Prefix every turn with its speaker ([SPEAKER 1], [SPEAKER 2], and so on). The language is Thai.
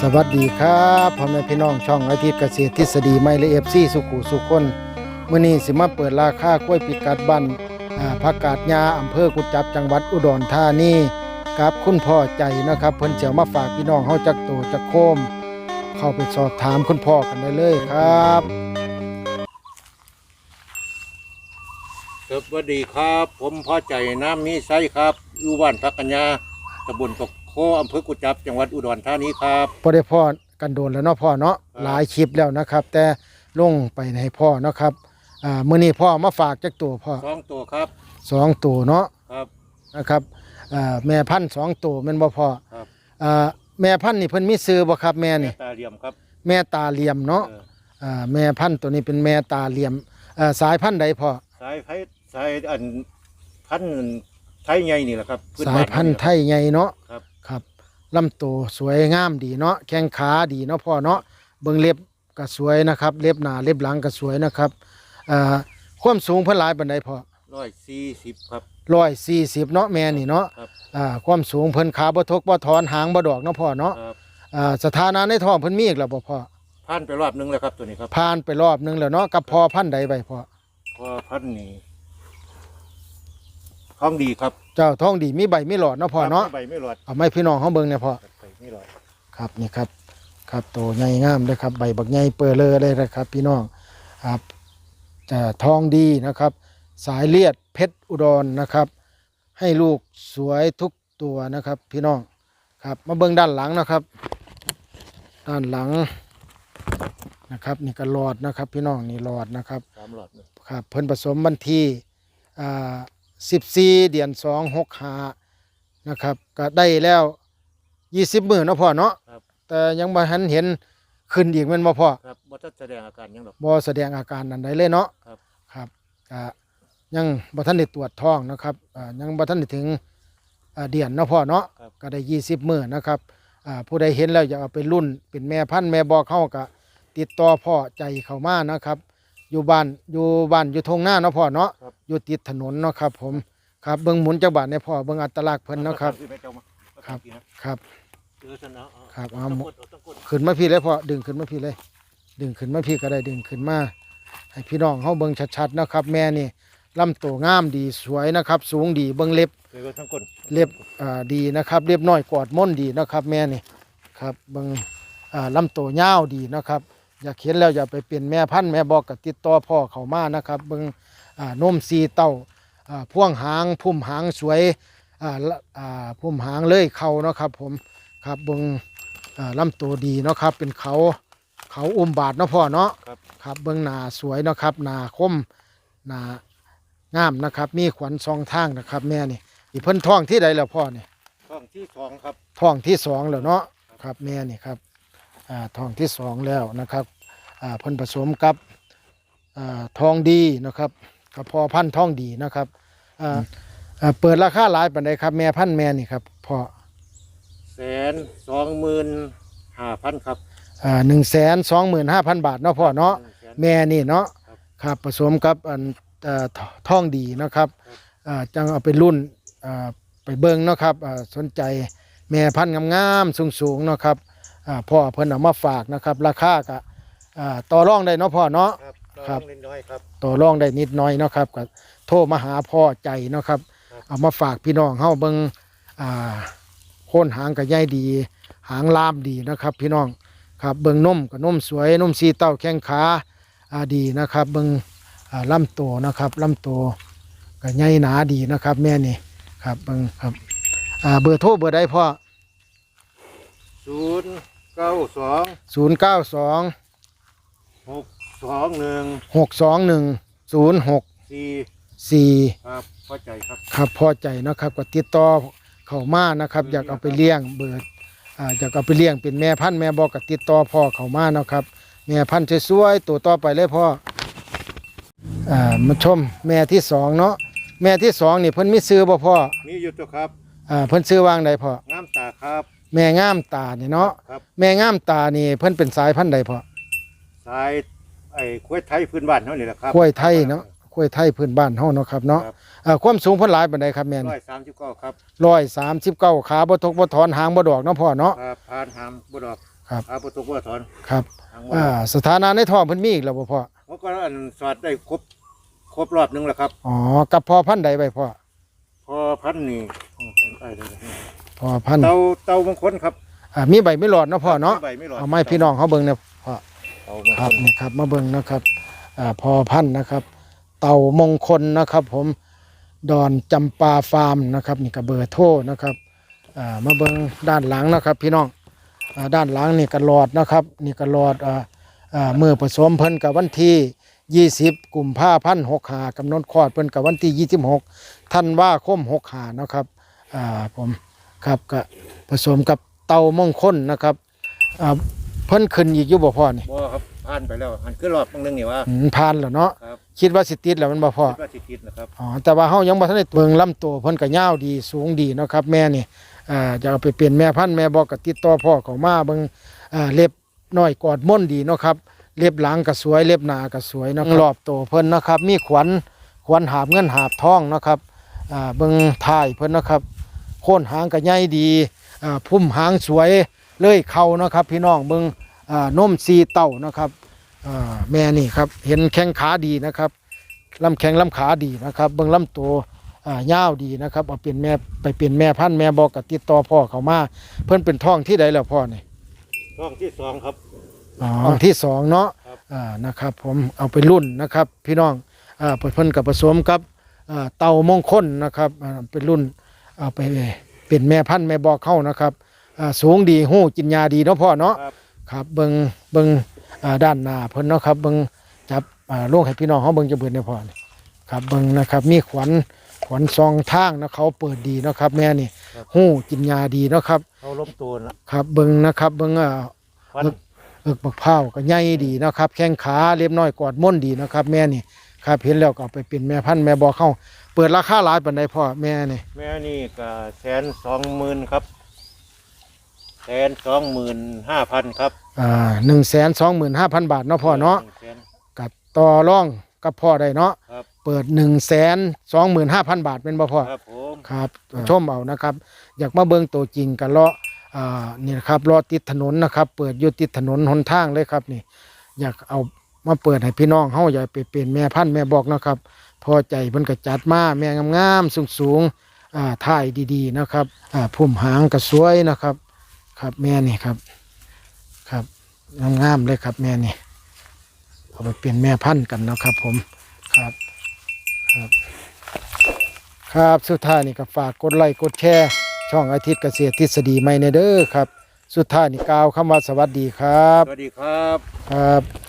[SPEAKER 1] สวัสดีครับพ่อแม่พี่น้องช่องอาทิตย์เกษตรทฤษฎีไม่ละเอฟซีสุขุสุขคนเมื้อนี้สิมาเปิดราคากล้วยปิกัดบ้านผักกาดยาอำเภอกุจับจังหวัดอุดรธานีกับคุณพ่อใจนะครับ เพิ่นเจียวมาฝากพี่น้องเฮาจักโตจักโคม เข้าไปสอบถามคุณพ่อกันได้เลยครับ
[SPEAKER 2] สวัสดีครับ ผมพ่อใจน้ำมีไซครับอยู่บ้านพักกัญญาตำบลตก คอำเภอกุจจับจังหวัดอุดรธานีครับ
[SPEAKER 1] บ่ได้พ่อกันโดนแล้วเนาะพ่อเนาะ
[SPEAKER 2] ครับ
[SPEAKER 1] หลายคลิปแล้วนะครับ แต่ลงไปให้พ่อเนาะครับอ่ามื้อนี้พ่อมาฝากจักตัวพ่อ
[SPEAKER 2] สองตัวครับ
[SPEAKER 1] สองตัวเนาะ
[SPEAKER 2] ครับ
[SPEAKER 1] นะครับอ่าแม่พันธุ์สองตัวแม่นบ่พอ
[SPEAKER 2] ครับ
[SPEAKER 1] อ่าแม่พันธุ์นี่เพิ่นมีซื้อบ่ครับ แม่นี่
[SPEAKER 2] ตาเหลี่ยมครับ
[SPEAKER 1] แม่ตาเหลี่ยมเนาะ
[SPEAKER 2] เออ
[SPEAKER 1] อ่าแม่พันธุ์ตัวนี้เป็นแม่ตาเหลี่ยมอ่าสายพันธุ์ใดพอ
[SPEAKER 2] สายไผ่สายอันพันธุ์ไทยใหญ่นี่แหละครับพื้
[SPEAKER 1] สาย
[SPEAKER 2] บ้
[SPEAKER 1] พันธุ์ไทยใหญ่เนาะ
[SPEAKER 2] ครับ
[SPEAKER 1] ครับ ลำตัวสวยงามดีเนาะแข้งขาดีเนาะพ่อเนาะเบิ่งเล็บก็สวยนะครับ เล็บหน้าเล็บหลังก็สวยนะครับอ่าความสูงเพิ่นหลายปานใดพอ
[SPEAKER 2] ร้อยสี่สิบครับ
[SPEAKER 1] 140เนาะแม่นี่เนาะ
[SPEAKER 2] ครับ
[SPEAKER 1] อ่าความสูงเพิ่นขาบ่ทกบ่ถอนหางบ่ดอกเนาะพ่อเนาะ
[SPEAKER 2] ครับ
[SPEAKER 1] อ่าสถานะในท้องเพิ่นมีอีกแล้วบ่พ่อ
[SPEAKER 2] ผ่านไปรอบนึงแล้วครับตัวนี้ครับ
[SPEAKER 1] ผ่านไปรอบนึงแล้วเนาะกับพอพันธุ์ใดไปพ่อ
[SPEAKER 2] พอพันธุ์นี้ ท้องดีครับ
[SPEAKER 1] เจ้าท้องดีมีใบมีหลอดเนาะพ่อเนาะ
[SPEAKER 2] ใบไม่หลอด
[SPEAKER 1] เอาไม้พี่น้องเฮาเบิ่งเนี่ยพ่อ
[SPEAKER 2] ใบไม่หลอด
[SPEAKER 1] ครับนี่ครับ ครับโตใหญ่งามเลยครับ ใบบักใหญ่เปื้อเลยเลยนะครับ พี่น้องครับจะทองดีนะครับ สายเลียดเพชรอุดรนะครับ ให้ลูกสวยทุกตัวนะครับ พี่น้องครับมาเบิ่งด้านหลังนะครับ ด้านหลังนะครับนี่ก็หลอดนะครับ พี่น้องนี่หลอดนะครับ
[SPEAKER 2] สามหลอดเลย
[SPEAKER 1] ครับเพิ่นผสมวันที่อ่า 14 เดือน2 6 5นะครับ ก็ได้แล้ว 20มื้อเนาะพ่อเนาะ
[SPEAKER 2] ครับ
[SPEAKER 1] แต่ยังบ่ทันเห็นขึ้นอีกแม่นบ่พ่อ
[SPEAKER 2] ครับบ่ทันแสดงอาการหยังดอก
[SPEAKER 1] บ่แสดงอาการอันใดเลยเนาะ
[SPEAKER 2] ครับ
[SPEAKER 1] ครับก็ยังบ่ทันได้ตรวจท้องนะครับอ่ายังบ่ทันได้ถึงอ่าเดือนเนาะพ่อเนาะ
[SPEAKER 2] ครับ
[SPEAKER 1] ก็ได้ 20 มื้อนะครับอ่าผู้ใดเห็นแล้วอยากเอาไปรุ่น เป็นแม่พันธุ์แม่บอกเข้าก็ติดต่อพ่อใจเข้ามานะครับ อยู่บ้านอยู่บ้านอยู่ทงหน้าเนาะพ่อเนาะ
[SPEAKER 2] ครับ
[SPEAKER 1] อยู่ติดถนนเนาะครับ ผมครับเบิ่งหมุนจักบาทในพ่อเบิ่งอัตลักษณ์เพิ่นเนาะครับ
[SPEAKER 2] ที่แม่เจ้ามา
[SPEAKER 1] ครับ
[SPEAKER 2] เอา
[SPEAKER 1] ครับ
[SPEAKER 2] เจอฉันเอาเอา
[SPEAKER 1] ครับเอา
[SPEAKER 2] เอา
[SPEAKER 1] หม
[SPEAKER 2] ต้
[SPEAKER 1] ด
[SPEAKER 2] องกดเอาต้องกด
[SPEAKER 1] ขึ้นมาพี่เลยพ่อดึงขึ้นมาพี่เลย ดึงขึ้นมาพี่ก็ได้ดึงขึ้นมาให้พี่น้องเฮาเบิ่งชัดๆนะครับ แม่นี่ลำตัวงามดีสวยนะครับ สูงดีเบิ่งเล็บ
[SPEAKER 2] เจอทั้งกด
[SPEAKER 1] เล็บอ่าดีนะครับเล็บน้อยกอดม่นดีนะครับ แม่นี่ครับเบิ่งอ่าลำตัวยาวดีนะครับ อยากเห็นแล้วอย่าไปเป็นแม่พันธุ์แม่บอกกับติดต่อพ่อเขามานะครับเบิ่งอ่านมสีเต้าอ่าพ่วงหางพุ่มหางสวยอ่าละอ่าพุ่มหางเลยเขาเนาะครับผมครับเบิ่งอ่าลำตัวดีเนาะครับเป็นเขาเขาอุ้มบาทเนาะพ่อเนาะ
[SPEAKER 2] ครับ
[SPEAKER 1] ครับเบิ่งหนาสวยเนาะครับหนาคมหนางามนะครับ มีขวัญสองทางนะครับ แม่นี่อีเพิ่นท้องที่ใดแล้วพ่อนี่
[SPEAKER 2] ช่องที่สองครับ
[SPEAKER 1] ท้องที่สองแล้วเนาะครับแม่นี่ครับอ่า ท้องที่สองแล้วนะครับอ่าเพิ่นผสมกับอ่าทองดีนะครับกับพอพันธุ์ทองดีนะครับอ่าอ่าเปิดราคาหลายปานใดครับ แม่พันธุ์แม่นี่ครับพ่อ
[SPEAKER 2] แสนสองหมื่นห้าพันครับ
[SPEAKER 1] อ่าหนึ่งแสนสองหมื่นห้าพันบาทเนาะพ่อเนาะ
[SPEAKER 2] หงแสน
[SPEAKER 1] แม่นี่เนาะ
[SPEAKER 2] ครับ
[SPEAKER 1] ครับผสมกับอันเอ่อททองดีนะครับ
[SPEAKER 2] ครับ
[SPEAKER 1] อ่าจังเอาไปรุ่นอ่าไปเบิ่งเนาะครับอ่าสนใจแม่พันธุ์งามๆสูงๆเนาะครับอ่า พ่อเพิ่นเอามาฝากนะครับ ราคาก็อ่าต่อรองได้เนาะพ่อเนาะ
[SPEAKER 2] ครับ
[SPEAKER 1] ครับ
[SPEAKER 2] น้องเล็กน้อยครับ
[SPEAKER 1] ต่อรองได้นิดหน่อยเนาะครับก็โทรมาหาพ่อใจเนาะครับ
[SPEAKER 2] ครับ
[SPEAKER 1] เอามาฝากพี่น้องเฮาเบิ่งอ่าโคนหางก็ใหญ่ดี หางลามดีนะครับ พี่น้องครับเบิ่งนมก็นมสวยนมสีเต้าแข้งขาอ่าดีนะครับเบิ่งอ่าลำตัวนะครับลำตัวก็ใหญ่หนาดีนะครับ แม่นี่ครับเบิ่งครับอ่าเบอร์โทรเบอร์ใดพ่อ
[SPEAKER 2] ศูนย์ เก้าสอง
[SPEAKER 1] 0 9 2
[SPEAKER 2] หกสองหนึ่ง
[SPEAKER 1] 6 2 1 0 6
[SPEAKER 2] สี่
[SPEAKER 1] 4
[SPEAKER 2] ครับพอใจครับ
[SPEAKER 1] ครับพอใจนะครับก็ติดต่อเข้ามานะครับ อยากเอาไปเลี้ยงเบิดอ่าอยากเอาไปเลี้ยงเป็นแม่พันธุ์แม่บอกก็ติดต่อพ่อเข้ามานะครับแม่พันธุ์สวยๆตัวต่อไปเลยพ่ออ่ามาชมแม่ที่สองเนาะแม่ที่สองนี่เพิ่นมีซื้อบ่พ่อ
[SPEAKER 2] มีอยู่ตัวครับ
[SPEAKER 1] อ่าเพิ่นซื้อวางใดพ่องา
[SPEAKER 2] มตาครับ
[SPEAKER 1] แม่งามตานี่เนาะ
[SPEAKER 2] ครับ
[SPEAKER 1] แม่งามตานี่เพิ่นเป็นสายพันธุ์ใดพ่อ
[SPEAKER 2] สายไอ้กล้วยไทยพื้นบ้านเท่านี้แหละครับ
[SPEAKER 1] กล้วยไทยเนาะกล้วยไทยพื้นบ้านเฮาเนาะครับเนาะ
[SPEAKER 2] ครับ
[SPEAKER 1] อ่าความสูงเพิ่นหลายปานใดครับแม่
[SPEAKER 2] ร้
[SPEAKER 1] นี่
[SPEAKER 2] อยสามสิบเก้าครับ
[SPEAKER 1] ร้อยสามสิบเก้าขาบ่ทกบ่ถอนหางบ่ดอกเนาะพ่อเนาะ
[SPEAKER 2] ครับผ่านหามบุดอก
[SPEAKER 1] ครับ
[SPEAKER 2] อาประตูว่าถอน
[SPEAKER 1] ครับ
[SPEAKER 2] ทาง
[SPEAKER 1] อ่า
[SPEAKER 2] ว่า
[SPEAKER 1] สถานะในท้องเพิ่นมีอีกแล้วบ่พ่อ
[SPEAKER 2] เขาก็อันสอดได้ครบครบรอบหนึงแล้วครับ
[SPEAKER 1] อ๋อกับพ่อพันธุ์ใดไปพ่อ
[SPEAKER 2] พอพันนี่อืมได้ได้ได้
[SPEAKER 1] พ่อพันธุ์
[SPEAKER 2] เตาเตามงคลครับ
[SPEAKER 1] อ่ามีใบไม่หลอดเนาะพ่อเนาะ
[SPEAKER 2] ใบไม่หลอด
[SPEAKER 1] เอาไมาให้พี่น้องเขาเบิ่งเนี่ยพ่อ
[SPEAKER 2] เตามง
[SPEAKER 1] ค
[SPEAKER 2] ครับล
[SPEAKER 1] นี่ครับมาเบิ่งนะครับอ่าพอพันธุ์นะครับ เต่ามงคลนะครับ ผมดอนจำปาฟาร์มนะครับนี่ก็เบอร์โทรนะครับอ่ามาเบิ่งด้านหลังนะครับ พี่น้องอ่าด้านหลังนี่ก็หลอดนะครับ นี่ก็หลอดอ่าอ่ามือผสมเพิ่นกับวันที่ 20กุมภาพันธ์65กำหนดคลอดเพิ่นกับวันที่ 26ธันวาคม65นะครับอ่าผม ครับก็ผสมกับเต่ามงคลนะครับอ่าเพิ่นขึ้นอีกอยู่บ่พ่อนี่
[SPEAKER 2] บ่ครับผ่านไปแล้วหันขึ้นรอบนึงนี่ว่า
[SPEAKER 1] อืมผ่านแล้วเนาะ
[SPEAKER 2] ครับ
[SPEAKER 1] คิดว่าสิติดแล้วมันบ่พอ
[SPEAKER 2] คิดว่าสิติดนะครับ
[SPEAKER 1] อ๋อแต่ว่าเฮายังบ่ทันได้เบิ่งลำตัวเพิ่นก็ยาวดีสูงดีเนาะครับ แม่นี่อ่าจะเอาไปเป็นแม่พันธุ์แม่บอกก็ติดต่อพ่อเขามาเบิ่งอ่าเล็บน้อยกอดม่นดีเนาะครับ เล็บหลังก็สวยเล็บหน้าก็สวยเนาะรอบตัวเพิ่นเนาะครับ มีขวัญขวัญหาบเงินหาบทองเนาะครับอ่าเบิ่งท้ายเพิ่นเนาะครับ โคนหางก็ใหญ่ดีอ่าพุ่มหางสวยเลยเข้าเนาะครับ พี่น้องเบิ่งอ่านมสีเต้าเนาะครับอ่าแม่นี่ครับเห็นแข้งขาดีนะครับลำแข้งลำขาดีนะครับ เบิ่งลำตัวอ่ายาวดีนะครับเอาเป็นแม่ไปเป็นแม่พันธุ์แม่บอกกับติดต่อพ่อเขามาเพิ่นเป็นท้องที่ใดแล้วพ่อนี่
[SPEAKER 2] ช่องที่สองครับ
[SPEAKER 1] อ๋อท้องที่สองเนาะ
[SPEAKER 2] ครับ
[SPEAKER 1] อ่านะครับ ผมเอาไปรุ่นนะครับ พี่น้องอ่าเพิ่นกับผสมกับอ่าเต่ามงคลนะครับอ่าเป็นรุ่น เอาไปเป็นแม่พันธุ์แม่บอกเข้านะครับอ่าสูงดีหู้กินยาดีเนาะพ่อเนาะ
[SPEAKER 2] ครับ
[SPEAKER 1] ครับเบิงเบิงอ่าด้านหน้าเพิ่นเนาะครับเบิงจับอ่าลงให้พี่น้องเขาเบิงจะเบิดในพอนี่ครับเบิงนะครับ มีขวัญขวัญซองทางนะเขาเปิดดีเนาะครับ แม่นี่หู้กินยาดีเนาะครับ
[SPEAKER 2] เขาล้มตัวละ
[SPEAKER 1] ครับ เบิงนะครับเบิงอ่า
[SPEAKER 2] ฟัน
[SPEAKER 1] เอิกบักเผาวก็ใหญ่ดีเนาะครับ แข้งขาเรียบน้อยกอดม่นดีเนาะครับ แม่นี่ ครับเห็นแล้วก็เอาไปเป็นแม่พันธุ์แม่บอกเข้า เปิดราคาหลายปานใดพ่อแม่นี่
[SPEAKER 2] แม่นี่ก็แสนสองหมื่นครับแสนสองหมื่นห้าพันครับ
[SPEAKER 1] อ่าหนึ่งแสนสองหมื่นห้าพันบาทเนาะพ่อเนาะ
[SPEAKER 2] หงแสน
[SPEAKER 1] กับต่อร่องกับพ่อได้เนาะ
[SPEAKER 2] ครับ
[SPEAKER 1] เปิด1นึ่งแสนสองหมื่นห้าพันบาทเป็นบ่พ่อ
[SPEAKER 2] ครับผม
[SPEAKER 1] ครับชมเอานะครับ อยากมาเบิ่งตัวจริงกันเลาะอ่านี่นะครับเลาะติดถนนนะครับ เปิดอยู่ติดถนนหนทางเลยครับนี่ อยากเอา มาเปิดให้พี่น้องเฮาอยากไปเป็นแม่พันธุ์แม่บอกนะครับ พอใจเพิ่นก็จัดมาแม่งามๆสูงๆอ่าท่ายดีๆนะครับอ่าพุ่มหางก็สวยนะครับ ครับแม่นี่ครับ ครับงามๆเลยครับแม่นี่เอาไปเป็นแม่พันธุ์กันนะครับ ผมครับครับครับสุดท้ายนี่ก็ฝากกดไลค์กดแชร์ช่องอาทิตย์เกษตรทฤษฎีใหม่ในเด้อครับ สุดท้ายนี่กล่าวคำว่าสวัสดีครับ
[SPEAKER 2] สวัสดีครับ
[SPEAKER 1] ครับ